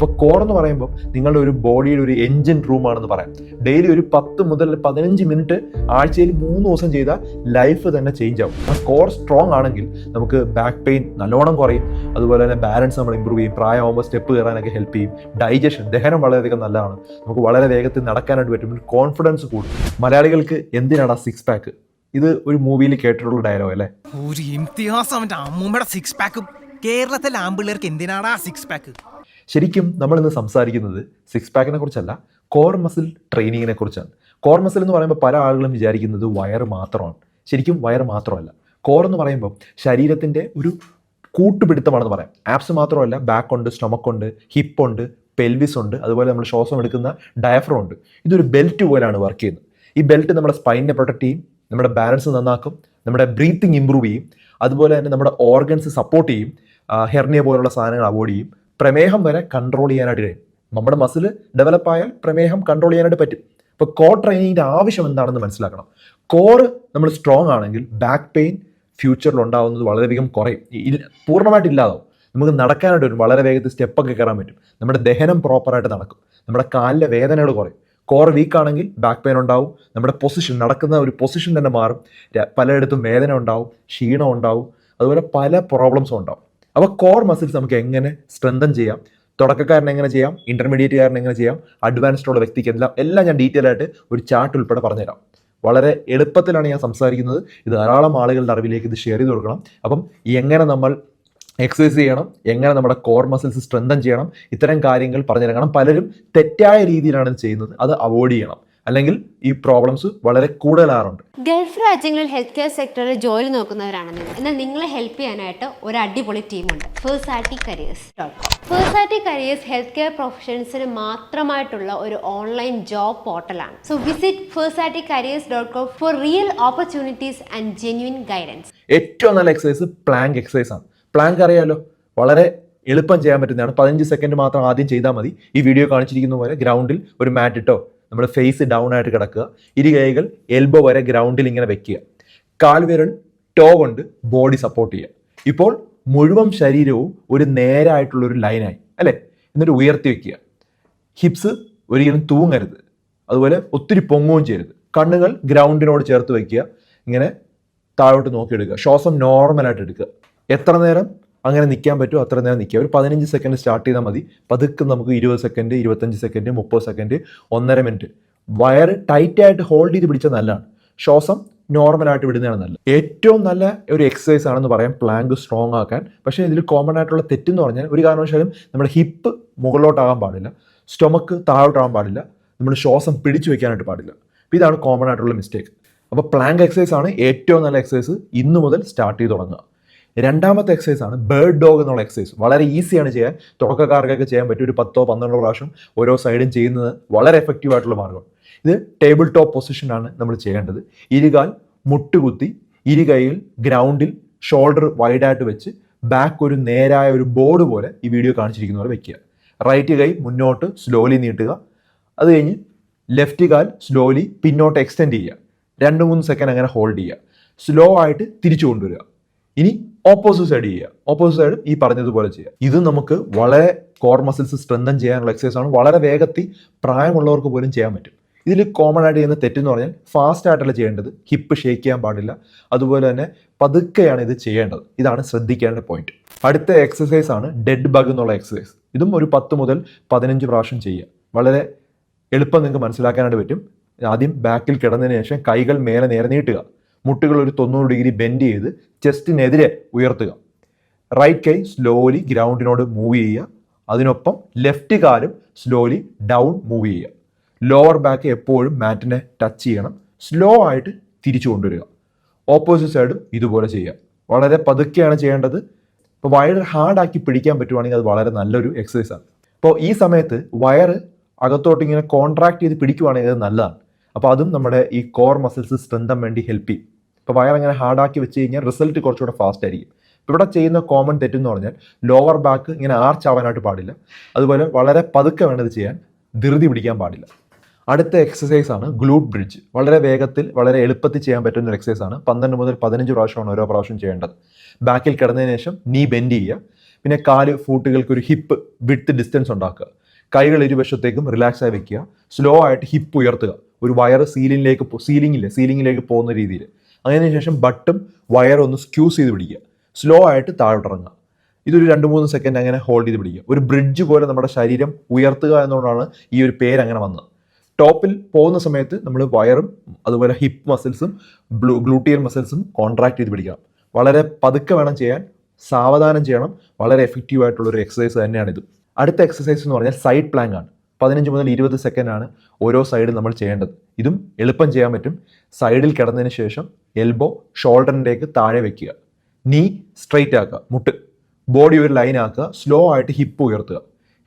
അപ്പോൾ കോർ എന്ന് പറയുമ്പോൾ നിങ്ങളുടെ ഒരു ബോഡിയുടെ ഒരു എഞ്ചിൻ റൂമാണെന്ന് പറയാം. ഡെയിലി ഒരു പത്ത് മുതൽ പതിനഞ്ച് മിനിറ്റ് ആഴ്ചയിൽ മൂന്ന് ദിവസം ചെയ്താൽ ലൈഫ് തന്നെ ചേഞ്ച് ആവും. ആ കോർ സ്ട്രോങ് ആണെങ്കിൽ നമുക്ക് ബാക്ക് പെയിൻ നല്ലോണം കുറയും. അതുപോലെ തന്നെ ബാലൻസ് നമ്മൾ ഇമ്പ്രൂവ് ചെയ്യും. പ്രായമാകുമ്പോൾ സ്റ്റെപ്പ് കയറാനൊക്കെ ഹെൽപ്പ് ചെയ്യും. ഡൈജഷൻ ദഹനം വളരെയധികം നല്ലതാണ്. നമുക്ക് വളരെ വേഗത്തിൽ നടക്കാനായിട്ട് പറ്റും. കോൺഫിഡൻസ് കൂടും. മലയാളികൾക്ക് എന്തിനാണ് ആ സിക്സ് പാക്ക് ഇത് ഒരു മൂവിയിൽ കേട്ടിട്ടുള്ള ഡയലോഗ് അല്ലേ? ഒരു ഇംതിഹാസം അമ്മൂമ്മയുടെ സിക്സ് പാക്കും കേരളത്തിലെ ആമ്പിള്ളേർക്ക് ആ സിക്സ് പാക്ക് ശരിക്കും നമ്മൾ ഇന്ന് സംസാരിക്കുന്നത് സിക്സ് പാക്കിനെ കുറിച്ചല്ല കോർ മസിൽ ട്രെയിനിങ്ങിനെ കുറിച്ചാണ്. കോർ മസിൽ എന്ന് പറയുമ്പോൾ പല ആളുകളും വിചാരിക്കുന്നത് വയറ് മാത്രമാണ്. ശരിക്കും വയറ് മാത്രമല്ല. കോർ എന്ന് പറയുമ്പോൾ ശരീരത്തിന്റെ ഒരു കൂട്ടുപിടുത്തമാണെന്ന് പറയാം. ആപ്സ് മാത്രമല്ല ബാക്ക് ഉണ്ട് സ്റ്റൊമക്ക് ഉണ്ട് ഉണ്ട് പെൽവിസ് ഉണ്ട് അതുപോലെ നമ്മൾ ശ്വാസം എടുക്കുന്ന ഡയഫ്രം ഉണ്ട്. ഇതൊരു ബെൽറ്റ് പോലെയാണ് വർക്ക് ചെയ്യുന്നത്. ഈ ബെൽറ്റ് നമ്മുടെ സ്പൈനിനെ പ്രൊട്ടക്ട് ചെയ്യും നമ്മുടെ ബാലൻസ് നന്നാക്കും നമ്മുടെ ബ്രീത്തിങ് ഇമ്പ്രൂവ് ചെയ്യും അതുപോലെ തന്നെ നമ്മുടെ ഓർഗൻസ് സപ്പോർട്ട് ചെയ്യും ഹെർണിയ പോലുള്ള സാധനങ്ങൾ അവോയ്ഡ് ചെയ്യും. പ്രമേഹം വരെ കൺട്രോൾ ചെയ്യാനായിട്ട് കഴിയും. നമ്മുടെ മസിൽ ഡെവലപ്പ് ആയാൽ പ്രമേഹം കൺട്രോൾ ചെയ്യാനായിട്ട് പറ്റും. ഇപ്പോൾ കോർ ട്രെയിനിങ്ങിന്റെ ആവശ്യം എന്താണെന്ന് മനസ്സിലാക്കണം. കോർ നമ്മൾ സ്ട്രോങ് ആണെങ്കിൽ ബാക്ക് പെയിൻ ഫ്യൂച്ചറിൽ ഉണ്ടാകുന്നത് വളരെയധികം കുറയും. പൂർണമായിട്ട് ഇല്ലാതാവും. നമുക്ക് നടക്കാനായിട്ട് വരും വളരെ വേഗത്തിൽ സ്റ്റെപ്പൊക്കെ കയറാൻ പറ്റും. നമ്മുടെ ദഹനം പ്രോപ്പറായിട്ട് നടക്കും. നമ്മുടെ കാലിലെ വേദനകൾ കുറയും. കോർ വീക്ക് ആണെങ്കിൽ ബാക്ക് പെയിൻ ഉണ്ടാവും. നമ്മുടെ പൊസിഷൻ നടക്കുന്ന ഒരു പൊസിഷൻ തന്നെ മാറും. പലയിടത്തും വേദന ഉണ്ടാവും ക്ഷീണം ഉണ്ടാവും. അതുപോലെ പല പ്രോബ്ലംസും ഉണ്ടാവും. അപ്പോൾ കോർ മസിൽസ് നമുക്ക് എങ്ങനെ സ്ട്രെങ്തൻ ചെയ്യാം? തുടക്കക്കാരനെ എങ്ങനെ ചെയ്യാം? ഇന്റർമീഡിയറ്റ് ഇന്റർമീഡിയറ്റുകാരനെ എങ്ങനെ ചെയ്യാം? അഡ്വാൻസ്ഡ് ഉള്ള വ്യക്തിക്ക് എല്ലാം എല്ലാം ഞാൻ ഡീറ്റെയിൽ ആയിട്ട് ഒരു ചാർട്ട് ഉൾപ്പെടെ പറഞ്ഞുതരാം. വളരെ എളുപ്പത്തിലാണ് ഞാൻ സംസാരിക്കുന്നത്. ഇത് ധാരാളം ആളുകളുടെ അറിവിലേക്ക് ഇത് ഷെയർ ചെയ്ത് കൊടുക്കണം. അപ്പം എങ്ങനെ നമ്മൾ എക്സസൈസ് ചെയ്യണം? എങ്ങനെ നമ്മുടെ കോർ മസിൽസ് സ്ട്രെങ്തൻ ചെയ്യണം? ഇത്തരം കാര്യങ്ങൾ കാരണം പലരും തെറ്റായ രീതിയിലാണ് ചെയ്യുന്നത്. അത് അവോയ്ഡ് ചെയ്യണം. അല്ലെങ്കിൽ ഈ പ്രോബ്ലംസ് വളരെ കൂടുതലാറുണ്ട്. ഗൾഫ് രാജ്യങ്ങളിൽ ഹെൽത്ത് കെയർ സെക്ടറിൽ ജോലി നോക്കുന്നവരാണ് നിങ്ങൾ എന്നാൽ നിങ്ങളെ ഹെൽപ്പ് ചെയ്യാനായിട്ട് ഒരു അടിപൊളി ടീമുണ്ട് fersaty careers dot com fersaty careers health care പ്രൊഫഷൻസിന് മാത്രമായിട്ടുള്ള ഒരു online job പോർട്ടലാണ് so visit fersaty careers dot com for real opportunities and genuine guidance ഏറ്റവും നല്ല എക്സസൈസ് പ്ലാങ്ക് എക്സസൈസ് ആണ്. പ്ലാങ്ക് അറിയാലോ? വളരെ എളുപ്പം ചെയ്യാൻ പറ്റുന്നതാണ്. പതിനഞ്ച് സെക്കൻഡ് മാത്രം ആദ്യം ചെയ്താൽ മതി. ഈ വീഡിയോ കാണിച്ചിരിക്കുന്ന പോലെ ഗ്രൗണ്ടിൽ ഒരു മാറ്റ് ഇട്ടോ നമ്മൾ ഫേസ് ഡൗൺ ആയിട്ട് കിടക്കുക. ഇരു കൈകൾ എൽബോ വരെ ഗ്രൗണ്ടിൽ ഇങ്ങനെ വെക്കുക. കാൽവിരൽ ടോ കൊണ്ട് ബോഡി സപ്പോർട്ട് ചെയ്യുക. ഇപ്പോൾ മുഴുവൻ ശരീരവും ഒരു നേരായിട്ടുള്ള ഒരു ലൈനായി അല്ലേ? എന്നിട്ട് ഉയർത്തി വെക്കുക. ഹിപ്സ് ഒരിക്കലും തൂങ്ങരുത്. അതുപോലെ ഒത്തിരി പൊങ്ങുകയും ചെയ്യരുത്. കണ്ണുകൾ ഗ്രൗണ്ടിനോട് ചേർത്ത് വയ്ക്കുക ഇങ്ങനെ താഴോട്ട് നോക്കിയെടുക്കുക. ശ്വാസം നോർമലായിട്ട് എടുക്കുക. എത്ര നേരം അങ്ങനെ നിൽക്കാൻ പറ്റുമോ അത്ര നേരം നിൽക്കുക ഒരു പതിനഞ്ച് സെക്കൻഡ് സ്റ്റാർട്ട് ചെയ്താൽ മതി. പതുക്കെ നമുക്ക് ഇരുപത് സെക്കൻഡ് ഇരുപത്തഞ്ച് സെക്കൻഡ് മുപ്പത് സെക്കൻഡ് ഒന്നര മിനിറ്റ് വയർ ടൈറ്റായിട്ട് ഹോൾഡ് ചെയ്ത് പിടിച്ചാൽ നല്ലതാണ്. ശ്വാസം നോർമലായിട്ട് വിടുന്നതാണ് നല്ലത്. ഏറ്റവും നല്ല ഒരു എക്സസൈസ് ആണെന്ന് പറയാം പ്ലാങ്ക് സ്ട്രോങ് ആക്കാൻ. പക്ഷേ ഇതിൽ കോമൺ ആയിട്ടുള്ള തെറ്റെന്ന് പറഞ്ഞാൽ ഒരു കാരണവശാലും നമ്മുടെ ഹിപ്പ് മുകളിലോട്ടാകാൻ പാടില്ല. സ്റ്റൊമക്ക് താഴോട്ടാകാൻ പാടില്ല. നമ്മൾ ശ്വാസം പിടിച്ചു വെക്കാനായിട്ട് പാടില്ല. ഇതാണ് കോമൺ ആയിട്ടുള്ള മിസ്റ്റേക്ക് അപ്പോൾ പ്ലാങ്ക് എക്സസൈസ് ആണ് ഏറ്റവും നല്ല എക്സസൈസ് ഇന്നു മുതൽ സ്റ്റാർട്ട് ചെയ്ത് തുടങ്ങുക. രണ്ടാമത്തെ എക്സസൈസ് ആണ് ബേർഡ് ഡോഗ് എന്നുള്ള എക്സസൈസ് വളരെ ഈസിയാണ് ചെയ്യാൻ. തുടക്കക്കാർക്കൊക്കെ ചെയ്യാൻ പറ്റും ഒരു പത്തോ പന്ത്രണ്ടോ പ്രാവശ്യം ഓരോ സൈഡും ചെയ്യുന്നത് വളരെ എഫക്റ്റീവ് ആയിട്ടുള്ള മാർഗം ഇത് ടേബിൾ ടോപ്പ് പൊസിഷനാണ് നമ്മൾ ചെയ്യേണ്ടത്. ഇരുകാൽ മുട്ടുകുത്തി ഇരുകൈയിൽ ഗ്രൗണ്ടിൽ ഷോൾഡർ വൈഡായിട്ട് വെച്ച് ബാക്ക് ഒരു നേരായ ഒരു ബോർഡ് പോലെ ഈ വീഡിയോ കാണിച്ചിരിക്കുന്ന പോലെ വെക്കുക. റൈറ്റ് കൈ മുന്നോട്ട് സ്ലോലി നീട്ടുക. അത് കഴിഞ്ഞ് ലെഫ്റ്റ് കാൽ സ്ലോലി പിന്നോട്ട് എക്സ്റ്റെൻഡ് ചെയ്യുക. രണ്ട് മൂന്ന് സെക്കൻഡ് അങ്ങനെ ഹോൾഡ് ചെയ്യുക. സ്ലോ ആയിട്ട് തിരിച്ചു കൊണ്ടുവരിക. ഇനി ഓപ്പോസിറ്റ് സൈഡ് ചെയ്യുക. ഓപ്പോസിറ്റ് സൈഡ് ഈ പറഞ്ഞതുപോലെ ചെയ്യുക. ഇത് നമുക്ക് വളരെ കോർ മസിൽസ് സ്ട്രെങ്തൻ ചെയ്യാനുള്ള എക്സസൈസ് ആണ്. വളരെ വേഗത്തിൽ പ്രായമുള്ളവർക്ക് പോലും ചെയ്യാൻ പറ്റും. ഇതിൽ കോമൺ ആയിട്ട് ചെയ്യുന്ന തെറ്റെന്ന് പറഞ്ഞാൽ ഫാസ്റ്റ് ആയിട്ടല്ല ചെയ്യേണ്ടത്. ഹിപ്പ് ഷേക്ക് ചെയ്യാൻ പാടില്ല. അതുപോലെ തന്നെ പതുക്കെയാണ് ഇത് ചെയ്യേണ്ടത്. ഇതാണ് ശ്രദ്ധിക്കേണ്ട പോയിന്റ് അടുത്ത എക്സസൈസ് ആണ് ഡെഡ് ബഗ് എന്നുള്ള എക്സസൈസ് ഇതും ഒരു പത്ത് മുതൽ പതിനഞ്ച് പ്രാവശ്യം ചെയ്യുക. വളരെ എളുപ്പം നിങ്ങൾക്ക് മനസ്സിലാക്കാനായിട്ട് പറ്റും. ആദ്യം ബാക്കിൽ കിടന്നതിന് ശേഷം കൈകൾ മേലെ നേരെ നീട്ടുക. മുട്ടുകൾ ഒരു തൊണ്ണൂറ് ഡിഗ്രി ബെൻഡ് ചെയ്ത് ചെസ്റ്റിനെതിരെ ഉയർത്തുക. റൈറ്റ് കൈ സ്ലോലി ഗ്രൗണ്ടിനോട് മൂവ് ചെയ്യുക. അതിനൊപ്പം ലെഫ്റ്റ് കാലും സ്ലോലി ഡൗൺ മൂവ് ചെയ്യുക. ലോവർ ബാക്ക് എപ്പോഴും മാറ്റിനെ ടച്ച് ചെയ്യണം. സ്ലോ ആയിട്ട് തിരിച്ചു കൊണ്ടുവരിക. ഓപ്പോസിറ്റ് സൈഡും ഇതുപോലെ ചെയ്യുക. വളരെ പതുക്കെയാണ് ചെയ്യേണ്ടത്. ഇപ്പോൾ വയർ ഹാർഡാക്കി പിടിക്കാൻ പറ്റുവാണെങ്കിൽ അത് വളരെ നല്ലൊരു എക്സസൈസ് ആണ്. അപ്പോൾ ഈ സമയത്ത് വയറ് അകത്തോട്ട് ഇങ്ങനെ കോൺട്രാക്ട് ചെയ്ത് പിടിക്കുവാണെങ്കിൽ അത് നല്ലതാണ്. അപ്പോൾ അതും നമ്മുടെ ഈ കോർ മസിൽസ് സ്ട്രെങ്തം വേണ്ടി ഹെൽപ്പ് ചെയ്യും. ഇപ്പോൾ വയർ അങ്ങനെ ഹാർഡാക്കി വെച്ച് കഴിഞ്ഞാൽ റിസൾട്ട് കുറച്ചുകൂടെ ഫാസ്റ്റ് ആയിരിക്കും. ഇവിടെ ചെയ്യുന്ന കോമൺ തെറ്റെന്ന് പറഞ്ഞാൽ ലോവർ ബാക്ക് ഇങ്ങനെ ആർച്ച് ആവാനായിട്ട് പാടില്ല. അതുപോലെ വളരെ പതുക്കെ വേണ്ടത് ചെയ്യാൻ ധൃതി പിടിക്കാൻ പാടില്ല. അടുത്ത എക്സസൈസ് ആണ് ഗ്ലൂട്ട് ബ്രിഡ്ജ് വളരെ വേഗത്തിൽ വളരെ എളുപ്പത്തിൽ ചെയ്യാൻ പറ്റുന്ന ഒരു എക്സസൈസ് ആണ്. പന്ത്രണ്ട് മുതൽ പതിനഞ്ച് പ്രാവശ്യമാണ് ഓരോ പ്രാവശ്യം ചെയ്യേണ്ടത്. ബാക്കിൽ കിടന്നതിന് ശേഷം നീ ബെൻഡ് ചെയ്യുക. പിന്നെ കാൽ ഫൂട്ടുകൾക്ക് ഒരു ഹിപ്പ് വിട്ട് ഡിസ്റ്റൻസ് ഉണ്ടാക്കുക. കൈകൾ ഇരുവശത്തേക്കും റിലാക്സ് ആയി വെക്കുക. സ്ലോ ആയിട്ട് ഹിപ്പ് ഉയർത്തുക. ഒരു വയർ സീലിംഗിലേക്ക് സീലിംഗില്ല സീലിംഗിലേക്ക് പോകുന്ന രീതിയിൽ. അതിനുശേഷം ബട്ടും വയറും ഒന്ന് സ്ക്യൂസ് ചെയ്ത് പിടിക്കുക. സ്ലോ ആയിട്ട് താഴോട്ട് ഇറങ്ങുക ഇതൊരു രണ്ട് മൂന്ന് സെക്കൻഡ് അങ്ങനെ ഹോൾഡ് ചെയ്ത് പിടിക്കുക. ഒരു ബ്രിഡ്ജ് പോലെ നമ്മുടെ ശരീരം ഉയർത്തുക എന്നുകൊണ്ടാണ് ഈ ഒരു പേര് അങ്ങനെ വന്നത്. ടോപ്പിൽ പോകുന്ന സമയത്ത് നമ്മൾ വയറും അതുപോലെ ഹിപ്പ് മസിൽസും ബ്ലൂ ഗ്ലൂട്ടിയർ മസിൽസും കോൺട്രാക്ട് ചെയ്ത് പിടിക്കണം. വളരെ പതുക്കെ വേണം ചെയ്യാൻ സാവധാനം ചെയ്യണം. വളരെ എഫക്റ്റീവ് ആയിട്ടുള്ള ഒരു എക്സസൈസ് തന്നെയാണിത്. അടുത്ത എക്സസൈസ് എന്ന് പറഞ്ഞാൽ സൈഡ് പ്ലാങ്ക് ആണ്. പതിനഞ്ച് മുതൽ ഇരുപത് സെക്കൻഡ് ആണ് ഓരോ സൈഡിൽ നമ്മൾ ചെയ്യേണ്ടത്. ഇതും എളുപ്പം ചെയ്യാൻ പറ്റും. സൈഡിൽ കിടന്നതിന് ശേഷം എൽബോ ഷോൾഡറിന്റെക്ക് താഴെ വെക്കുക. നീ സ്ട്രെയിറ്റ് ആക്കുക. മുട്ട്. ബോഡി ഒരു ലൈൻ ആക്കുക. സ്ലോ ആയിട്ട് ഹിപ്പ് ഉയർത്തുക.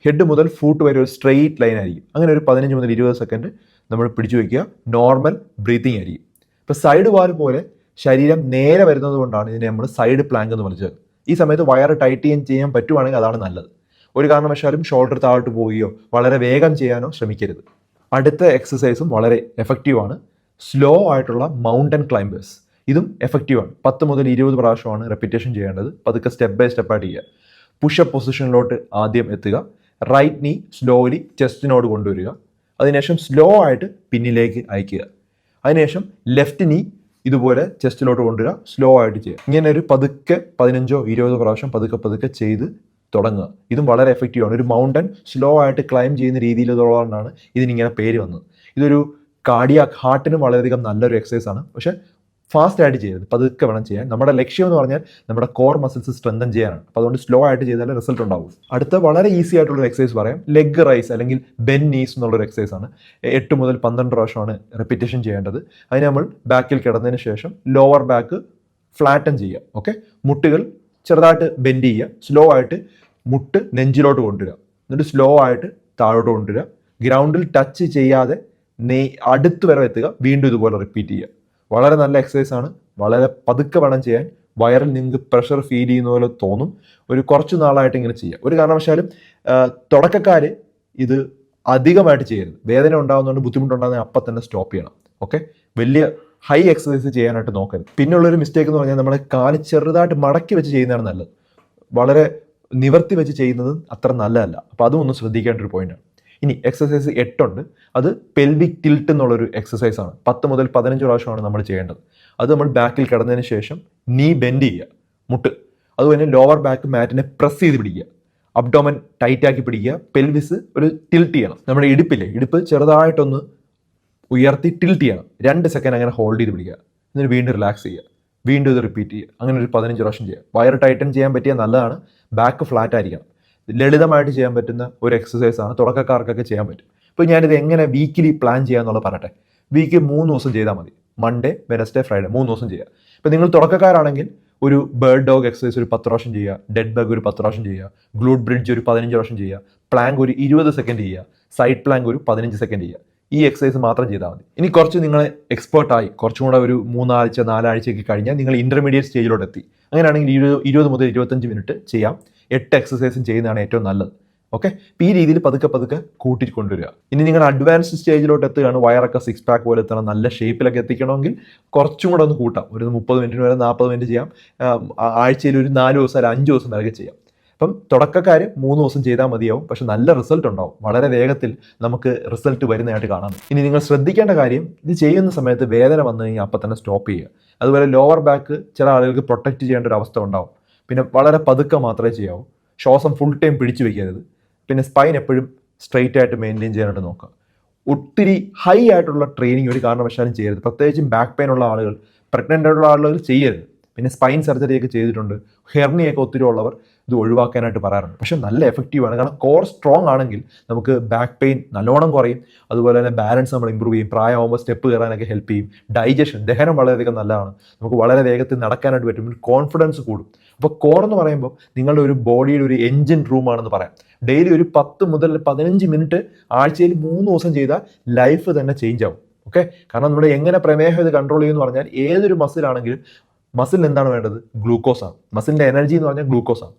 ഹെഡ് മുതൽ ഫൂട്ട് വരെ ഒരു സ്ട്രെയിറ്റ് ലൈൻ ആയിരിക്കും. അങ്ങനെ ഒരു പതിനഞ്ച് മുതൽ ഇരുപത് സെക്കൻഡ് നമ്മൾ പിടിച്ചു വയ്ക്കുക നോർമൽ ബ്രീത്തിങ് ആയിരിക്കും. ഇപ്പോൾ സൈഡ് വാൽ പോലെ ശരീരം നേരെ വരുന്നത് കൊണ്ടാണ് ഇതിനെ നമ്മൾ സൈഡ് പ്ലാങ്ക് എന്ന് വിളിച്ചത്. ഈ സമയത്ത് വയർ ടൈറ്റ് ചെയ്യാൻ ചെയ്യാൻ പറ്റുവാണെങ്കിൽ അതാണ് നല്ലത്. ഒരു കാരണവശാലും ഷോൾഡർ താഴോട്ട് പോവുകയോ വളരെ വേഗം ചെയ്യാനോ ശ്രമിക്കരുത്. അടുത്ത എക്സസൈസും വളരെ എഫക്റ്റീവാണ് സ്ലോ ആയിട്ടുള്ള മൗണ്ടൻ ക്ലൈംബേഴ്സ് ഇതും എഫക്റ്റീവാണ് പത്ത് മുതൽ ഇരുപത് പ്രാവശ്യമാണ് റെപ്പിറ്റേഷൻ ചെയ്യേണ്ടത്. പതുക്കെ സ്റ്റെപ്പ് ബൈ സ്റ്റെപ്പായിട്ട് ചെയ്യുക. പുഷപ്പ് പൊസിഷനിലോട്ട് ആദ്യം എത്തുക. റൈറ്റ് നീ സ്ലോലി ചെസ്റ്റിനോട് കൊണ്ടുവരിക. അതിനുശേഷം സ്ലോ ആയിട്ട് പിന്നിലേക്ക് അയക്കുക അതിനുശേഷം ലെഫ്റ്റ് നീ ഇതുപോലെ ചെസ്റ്റിലോട്ട് കൊണ്ടുവരിക. സ്ലോ ആയിട്ട് ചെയ്യുക. ഇങ്ങനെ ഒരു പതുക്കെ പതിനഞ്ചോ ഇരുപതോ പ്രാവശ്യം പതുക്കെ പതുക്കെ ചെയ്ത് തുടങ്ങുക. ഇതും വളരെ എഫക്റ്റീവ് ആണ്. ഒരു മൗണ്ടൻ സ്ലോ ആയിട്ട് ക്ലൈം ചെയ്യുന്ന രീതിയിലുള്ളതുകൊണ്ടാണ് ഇതിനിങ്ങനെ പേര് വന്നത്. ഇതൊരു കാർഡിയാക് ഹാർട്ടിനും വളരെയധികം നല്ലൊരു എക്സസൈസ് ആണ്. പക്ഷെ ഫാസ്റ്റ് ആയിട്ട് ചെയ്യരുത്. പതുക്കെ വേണം ചെയ്യാൻ. നമ്മുടെ ലക്ഷ്യം എന്ന് പറഞ്ഞാൽ നമ്മുടെ കോർ മസിൽസ് സ്ട്രെങ്തൻ ചെയ്യാനാണ്. അപ്പോൾ അതുകൊണ്ട് സ്ലോ ആയിട്ട് ചെയ്താൽ റിസൾട്ട് ഉണ്ടാവും. അടുത്ത വളരെ ഈസി ആയിട്ടുള്ള എക്സസൈസ് പറയാം. ലെഗ് റൈസ് അല്ലെങ്കിൽ ബെൻ നീസ് എന്നുള്ളൊരു എക്സസൈസ് ആണ്. എട്ട് മുതൽ പന്ത്രണ്ട് പ്രാവശ്യമാണ് റെപ്പിറ്റേഷൻ ചെയ്യേണ്ടത്. അതിന് നമ്മൾ ബാക്കിൽ കിടന്നതിന് ശേഷം ലോവർ ബാക്ക് ഫ്ലാറ്റൻ ചെയ്യുക. ഓക്കെ മുട്ടുകൾ ചെറുതായിട്ട് ബെൻഡ് ചെയ്യുക. സ്ലോ ആയിട്ട് മുട്ട് നെഞ്ചിലോട്ട് കൊണ്ടുവരിക. എന്നിട്ട് സ്ലോ ആയിട്ട് താഴോട്ട് കൊണ്ടുവരിക. ഗ്രൗണ്ടിൽ ടച്ച് ചെയ്യാതെ നെ അടുത്ത് വരെ എത്തുക. വീണ്ടും ഇതുപോലെ റിപ്പീറ്റ് ചെയ്യുക. വളരെ നല്ല എക്സസൈസ് ആണ്. വളരെ പതുക്കെ വേണം ചെയ്യാൻ. വയറിൽ നിങ്ങൾക്ക് പ്രഷർ ഫീൽ ചെയ്യുന്ന പോലെ തോന്നും. ഒരു കുറച്ച് നാളായിട്ട് ഇങ്ങനെ ചെയ്യുക ഒരു കാരണവശാലും തുടക്കക്കാർ ഇത് അധികമായിട്ട് ചെയ്യരുത്. വേദന ഉണ്ടാകുന്നതുകൊണ്ട് ബുദ്ധിമുട്ടുണ്ടാകുന്ന അപ്പം തന്നെ സ്റ്റോപ്പ് ചെയ്യണം. ഓക്കെ വലിയ ഹൈ എക്സസൈസ് ചെയ്യാനായിട്ട് നോക്കരുത്. പിന്നുള്ളൊരു മിസ്റ്റേക്ക് എന്ന് പറഞ്ഞാൽ നമ്മൾ കാൽ ചെറുതായിട്ട് മടക്കി വെച്ച് ചെയ്യുന്നതാണ് നല്ലത്. വളരെ നിവർത്തി വെച്ച് ചെയ്യുന്നത് അത്ര നല്ലതല്ല. അപ്പോൾ അതും ഒന്ന് ശ്രദ്ധിക്കേണ്ട ഒരു പോയിന്റാണ് ഇനി എക്സസൈസ് എട്ടുണ്ട് അത് പെൽവിക് ടിൽട്ട് എന്നുള്ളൊരു എക്സസൈസ് ആണ്. പത്ത് മുതൽ പതിനഞ്ച് പ്രാവശ്യമാണ് നമ്മൾ ചെയ്യേണ്ടത്. അത് നമ്മൾ ബാക്കിൽ കിടന്നതിന് ശേഷം നീ ബെൻഡ് ചെയ്യുക. മുട്ട്. അതുപോലെ ലോവർ ബാക്ക് മാറ്റിനെ പ്രസ് ചെയ്ത് പിടിക്കുക. അബ്ഡോമൻ ടൈറ്റാക്കി പിടിക്കുക. പെൽവിസ് ഒരു ടിൽട്ട് ചെയ്യണം. നമ്മുടെ ഇടുപ്പില്ലേ? ഇടുപ്പ് ചെറുതായിട്ടൊന്ന് ഉയർത്തി ടിൽട്ട് ചെയ്യണം. രണ്ട് സെക്കൻഡ് അങ്ങനെ ഹോൾഡ് ചെയ്ത് പിടിക്കുക. എന്നിട്ട് വീണ്ടും റിലാക്സ് ചെയ്യുക. വീണ്ടും ഇത് റിപ്പീറ്റ് ചെയ്യുക. അങ്ങനെ ഒരു പതിനഞ്ച് പ്രാവശ്യം ചെയ്യുക. വയർ ടൈറ്റൻ ചെയ്യാൻ പറ്റിയ നല്ലതാണ്. ബാക്ക് ഫ്ലാറ്റ് ആയിരിക്കണം. ലളിതമായിട്ട് ചെയ്യാൻ പറ്റുന്ന ഒരു എക്സസൈസ് ആണ് തുടക്കക്കാർക്കൊക്കെ ചെയ്യാൻ പറ്റും. ഇപ്പോൾ ഞാനിത് എങ്ങനെ വീക്കിലി പ്ലാൻ ചെയ്യാന്നുള്ളത് പറയട്ടെ. വീക്കിൽ മൂന്ന് ദിവസം ചെയ്താൽ മതി. മൺഡേ വെനസ്ഡേ ഫ്രൈഡേ മൂന്ന് ദിവസം ചെയ്യുക ഇപ്പോൾ നിങ്ങൾ തുടക്കക്കാരാണെങ്കിൽ ഒരു ബേർഡ് ഡോഗ് എക്സസൈസ് ഒരു പത്ത് പ്രാവശ്യം ചെയ്യുക ഡെഡ് ബഗ് ഒരു പത്ത് പ്രാവശ്യം ചെയ്യുക ഗ്ലൂഡ് ബ്രിഡ്ജ് ഒരു പതിനഞ്ച് പ്രാവശ്യം ചെയ്യുക പ്ലാങ്ക് ഒരു ഇരുപത് സെക്കൻഡ് ചെയ്യുക സൈഡ് പ്ലാങ്ക് ഒരു പതിനഞ്ച് സെക്കൻഡ് ചെയ്യുക. ഈ എക്സസൈസ് മാത്രം ചെയ്താൽ മതി. ഇനി കുറച്ച് നിങ്ങൾ എക്സ്പേർട്ടായി കുറച്ചും കൂടെ ഒരു മൂന്നാഴ്ച നാലാഴ്ചയൊക്കെ കഴിഞ്ഞാൽ നിങ്ങൾ ഇന്റർമീഡിയറ്റ് സ്റ്റേജിലോട്ട് എത്തി. അങ്ങനെയാണെങ്കിൽ ഇരുപത് ഇരുപത് മുതൽ ഇരുപത്തഞ്ച് മിനിറ്റ് ചെയ്യാം. എട്ട് എക്സസൈസും ചെയ്യുന്നതാണ് ഏറ്റവും നല്ലത്. ഓക്കെ ഈ രീതിയിൽ പതുക്കെ പതുക്കെ കൂട്ടി കൊണ്ടുവരിക. ഇനി നിങ്ങൾ അഡ്വാൻസ് സ്റ്റേജിലോട്ട് എത്തുകയാണ്. വയറൊക്കെ സിക്സ് പാക്ക് പോലെ എത്തണം. നല്ല ഷേപ്പിലൊക്കെ എത്തിക്കണമെങ്കിൽ കുറച്ചും കൂടെ ഒന്ന് കൂട്ടാം. ഒരു മുപ്പത് മിനിറ്റിന് വരെ നാൽപ്പത് മിനിറ്റ് ചെയ്യാം. ആഴ്ചയിൽ ഒരു നാല് ദിവസം അല്ലെങ്കിൽ അഞ്ച് ദിവസം വരെയൊക്കെ ചെയ്യാം. അപ്പം തുടക്കക്കാർ മൂന്ന് ദിവസം ചെയ്താൽ മതിയാവും. പക്ഷെ നല്ല റിസൾട്ട് ഉണ്ടാവും. വളരെ വേഗത്തിൽ നമുക്ക് റിസൾട്ട് വരുന്നതായിട്ട് കാണാം ഇനി നിങ്ങൾ ശ്രദ്ധിക്കേണ്ട കാര്യം ഇത് ചെയ്യുന്ന സമയത്ത് വേദന വന്നു കഴിഞ്ഞാൽ അപ്പം തന്നെ സ്റ്റോപ്പ് ചെയ്യുക. അതുപോലെ ലോവർ ബാക്ക് ചില ആളുകൾക്ക് പ്രൊട്ടക്റ്റ് ചെയ്യേണ്ട ഒരു അവസ്ഥ ഉണ്ടാവും. പിന്നെ വളരെ പതുക്കെ മാത്രമേ ചെയ്യാവൂ. ശ്വാസം ഫുൾ ടൈം പിടിച്ചു വെക്കരുത്. പിന്നെ സ്പൈൻ എപ്പോഴും സ്ട്രെയിറ്റ് ആയിട്ട് മെയിന്റെയിൻ ചെയ്യാനായിട്ട് നോക്കുക. ഒത്തിരി ഹൈ ആയിട്ടുള്ള ട്രെയിനിങ് ഒരു കാരണവശാലും ചെയ്യരുത്. പ്രത്യേകിച്ചും ബാക്ക് പെയിൻ ഉള്ള ആളുകൾ പ്രഗ്നന്റ് ആയിട്ടുള്ള ആളുകൾ ചെയ്യരുത്. പിന്നെ സ്പൈൻ സർജറിയൊക്കെ ചെയ്തിട്ടുണ്ട്. ഹെർണിയൊക്കെ ഒത്തിരി ഉള്ളവർ ഇത് ഒഴിവാക്കാനായിട്ട് പറയാറുണ്ട്. പക്ഷെ നല്ല എഫക്റ്റീവ് ആണ്. കാരണം കോർ സ്ട്രോങ് ആണെങ്കിൽ നമുക്ക് ബാക്ക് പെയിൻ നല്ലോണം കുറയും. അതുപോലെ തന്നെ ബാലൻസ് നമ്മൾ ഇമ്പ്രൂവ് ചെയ്യും. പ്രായമാകുമ്പോൾ സ്റ്റെപ്പ് കയറാനൊക്കെ ഹെൽപ്പ് ചെയ്യും. ഡൈജഷൻ ദഹനം വളരെയധികം നല്ലതാണ്. നമുക്ക് വളരെ വേഗത്തിൽ നടക്കാനായിട്ട് പറ്റും. കോൺഫിഡൻസ് കൂടും. അപ്പോൾ കോർ എന്ന് പറയുമ്പോൾ നിങ്ങളുടെ ഒരു ബോഡിയുടെ ഒരു എൻജിൻ റൂമാണെന്ന് പറയാം. ഡെയിലി ഒരു പത്ത് മുതൽ പതിനഞ്ച് മിനിറ്റ് ആഴ്ചയിൽ മൂന്ന് ദിവസം ചെയ്താൽ ലൈഫ് തന്നെ ചേഞ്ച് ആവും. ഓക്കെ കാരണം നമ്മുടെ എങ്ങനെ പ്രമേഹം ഇത് കൺട്രോൾ ചെയ്യുമെന്ന് പറഞ്ഞാൽ ഏതൊരു മസിലാണെങ്കിലും മസിലിന് എന്താണ് വേണ്ടത്? ഗ്ലൂക്കോസ് ആണ്. മസിലിന്റെ എനർജി എന്ന് പറഞ്ഞാൽ ഗ്ലൂക്കോസ് ആണ്.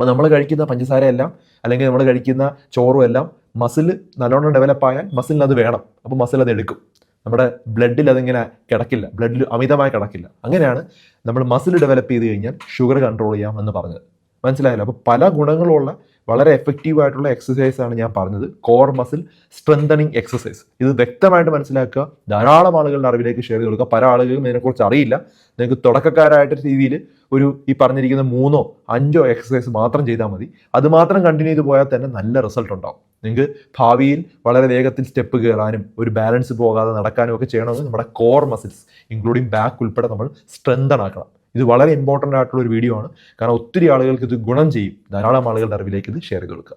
അപ്പോൾ നമ്മൾ കഴിക്കുന്ന പഞ്ചസാര എല്ലാം അല്ലെങ്കിൽ നമ്മൾ കഴിക്കുന്ന ചോറും എല്ലാം മസിൽ നല്ലോണം ഡെവലപ്പായാൽ മസിലിന് അത് വേണം. അപ്പോൾ മസിൽ അത് എടുക്കും. നമ്മുടെ ബ്ലഡിൽ അതിങ്ങനെ കിടക്കില്ല. ബ്ലഡിൽ അമിതമായി കിടക്കില്ല. അങ്ങനെയാണ് നമ്മൾ മസിൽ ഡെവലപ്പ് ചെയ്ത് കഴിഞ്ഞാൽ ഷുഗർ കൺട്രോൾ ചെയ്യാം എന്ന് പറഞ്ഞത്. മനസ്സിലായല്ലോ. അപ്പോൾ പല ഗുണങ്ങളുള്ള വളരെ എഫക്റ്റീവ് ആയിട്ടുള്ള എക്സസൈസ് ആണ് ഞാൻ പറഞ്ഞത്. കോർ മസിൽ സ്ട്രെങ്തനിങ് എക്സസൈസ് ഇത് വ്യക്തമായിട്ട് മനസ്സിലാക്കുക. ധാരാളം ആളുകളുടെ അറിവിലേക്ക് ഷെയർ ചെയ്ത് കൊടുക്കുക. പല ആളുകളും ഇതിനെക്കുറിച്ച് അറിയില്ല. നിങ്ങൾക്ക് തുടക്കക്കാരായിട്ട് രീതിയിൽ ഒരു ഈ പറഞ്ഞിരിക്കുന്ന മൂന്നോ അഞ്ചോ എക്സസൈസ് മാത്രം ചെയ്താൽ മതി. അതുമാത്രം കണ്ടിന്യൂ ചെയ്ത് പോയാൽ തന്നെ നല്ല റിസൾട്ട് ഉണ്ടാവും. നിങ്ങൾക്ക് ഭാവിയിൽ വളരെ വേഗത്തിൽ സ്റ്റെപ്പ് കയറാനും ഒരു ബാലൻസ് പോകാതെ നടക്കാനും ഒക്കെ ചെയ്യണമെങ്കിൽ നമ്മുടെ കോർ മസിൽസ് ഇൻക്ലൂഡിങ് ബാക്ക് ഉൾപ്പെടെ നമ്മൾ സ്ട്രെങ്തൺ ആക്കണം. ഇത് വളരെ ഇമ്പോർട്ടന്റ് ആയിട്ടുള്ള ഒരു വീഡിയോ ആണ്. കാരണം ഒത്തിരി ആളുകൾക്ക് ഇത് ഗുണം ചെയ്യും. ധാരാളം ആളുകളുടെ അറിവിലേക്ക് ഇത് ഷെയർ കൊടുക്കുക